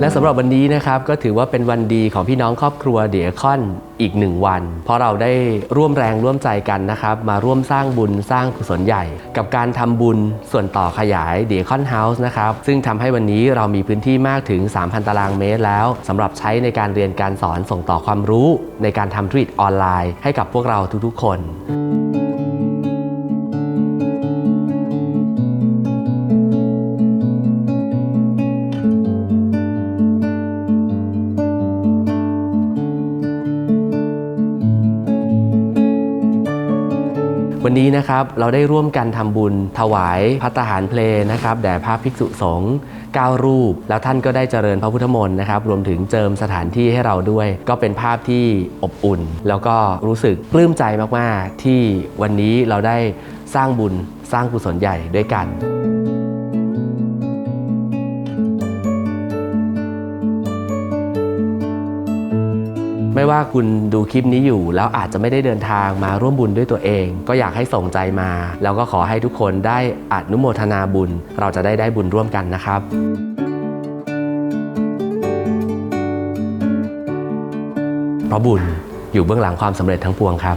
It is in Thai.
และสำหรับวันนี้นะครับก็ถือว่าเป็นวันดีของพี่น้องครอบครัวเดียคอนอีกหนึ่งวัน เพราะเราได้ร่วมแรงร่วมใจกันนะครับ มาร่วมสร้างบุญสร้างกุศลใหญ่ กับการทำบุญส่วนต่อขยายเดียคอนเฮาส์นะครับ ซึ่งทำให้วันนี้เรามีพื้นที่มากถึง 3,000 ตารางเมตรแล้วสำหรับใช้ในการเรียนการสอนส่งต่อความรู้ ในการทำธุรกิจออนไลน์ให้กับพวกเราทุกๆ คน วันนี้นะครับเราได้ร่วมกันทำบุญถวายพัตตาหารเพลงนะครับแด่พระภิกษุสงฆ์9รูป แล้วท่านก็ได้เจริญพระพุทธมนต์นะครับรวมถึงเจิมสถานที่ให้เราด้วย ก็เป็นภาพที่อบอุ่น แล้วก็รู้สึกปลื้มใจมาก ๆ ที่วันนี้เราได้สร้างบุญสร้างกุศลใหญ่ด้วยกัน ไม่ว่าคุณดูคลิปนี้อยู่ แล้วอาจจะไม่ได้เดินทางมาร่วมบุญด้วยตัวเอง ก็อยากให้ส่งใจมา แล้วก็ขอให้ทุกคนได้อนุโมทนาบุญ เราจะได้ได้บุญร่วมกันนะครับเพราะบุญอยู่เบื้องหลังความสำเร็จทั้งปวงครับ